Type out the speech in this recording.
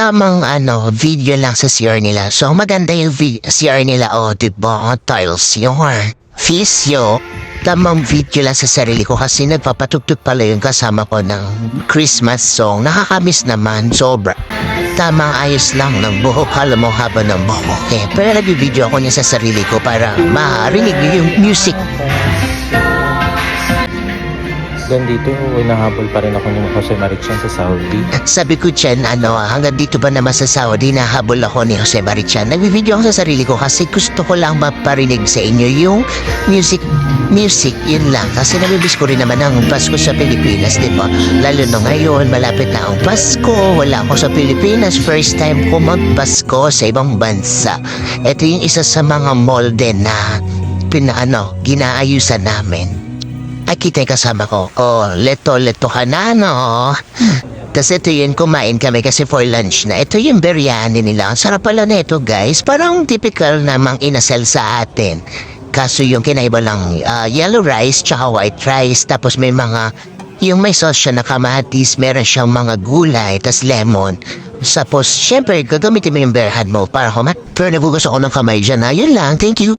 tamang ano, video lang sa CR nila. So, maganda yung CR nila. O, oh, diba? Tiles yun. Fisyo. Tamang video lang sa sarili ko kasi nagpapatugtog pala yung kasama ko ng Christmas song. Nakakamiss naman, sobra. Tamang ayos lang ng buhok, alam mo haba ng buhok. Eh, pero nag-video ako niya sa sarili ko para marinig yung music. Hanggang dito, nahabol pa rin ako ni Jose Marichan sa Saudi. Sabi ko dyan, ano, hanggang dito ba naman sa Saudi, nahabol ako ni Jose Marichan. Nagbibideo ako sa sarili ko kasi gusto ko lang maparinig sa inyo yung music, music, yun lang. Kasi nabibis ko rin naman ang Pasko sa Pilipinas, di ba? Lalo na ngayon, malapit na ang Pasko, wala ako sa Pilipinas. First time ko magpasko sa ibang bansa. Ito yung isa sa mga molde na pinaano, ginaayusan namin. Ay, kita kasama ko. Oh, leto-leto ka na, no? Tapos ito yun, kumain kami kasi for lunch na. Ito yung biryani nila. Ang sarap pala nito, guys. Parang typical namang inasal sa atin. Kaso yung kinaiba lang, ah, yellow rice tsaka white rice. Tapos may mga, yung may sauce siya na kamatis, meron siyang mga gulay, tas lemon. Tapos, syempre, gagamitin mo yung bare hand mo para kumat. Pero nabugas ako ng kamay dyan, ha? Yun lang, thank you.